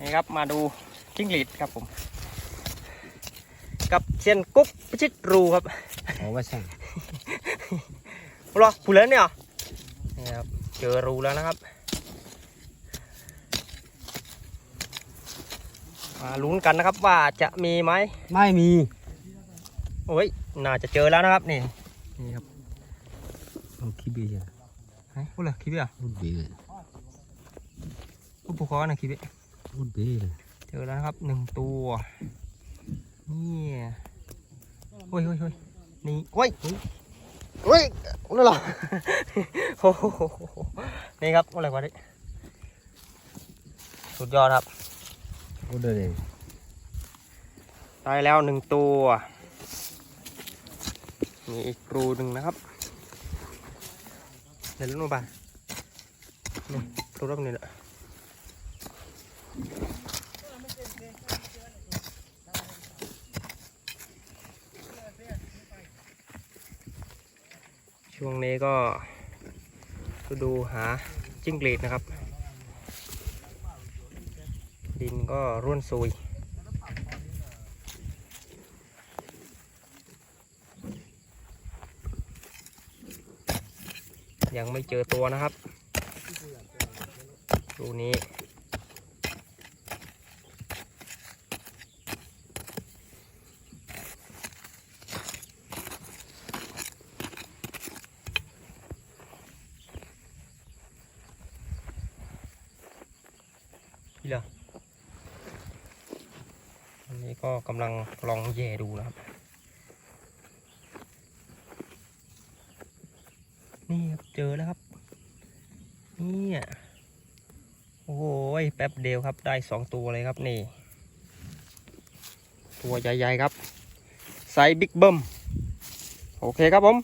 นี่ครับมาดูจิ้งหรีดครับผม กับเซียนกุ๊กพิชิตรูครับโอ้ว่าช่างรอผู้เล่นเนี่ยเหรอนี่ครับเจอรูแล้วนะครับ มาลุ้นกันนะครับว่าจะมีไหมไม่มีโอ้ยน่าจะเจอแล้วนะครับนี่นี่ครับเอาขี้เบียร์ไหนพูดเลยคิดดิอะพูดเบียร์พูดผูกคอหน่อยคิ ดดิพูดเบียเจอแล้วครับหนึ่งตัวนี่โอ้ยโอ้ยโอ้ยนี่โอ้ยโอ้ยนั่นหรอโอ้โหนี่ครับอะไรวะนี่สุดยอดครับพูดเลยได้แล้วหนึ่งตัวมีอีกรูหนึ่งนะครับเดี๋ยวลุ้นมาบ้างนี่รูรอบนี้แหละ ช่วงนี้ก็ดูหาจิ้งหรีดนะครับ ดินก็ร่วนซุยยังไม่เจอตัวนะครับดูนี้ นี่เหรออันนี้ก็กำลังลองแย่ดูนะครับ นี่ครับเจอแล้วครับ นี่ยโอ้โหแป๊บเดียวครับได้สองตัวเลยครับนี่ ตัวใหญ่ๆครับ ไซส์บิ๊กเบิ้มโอเคครับผม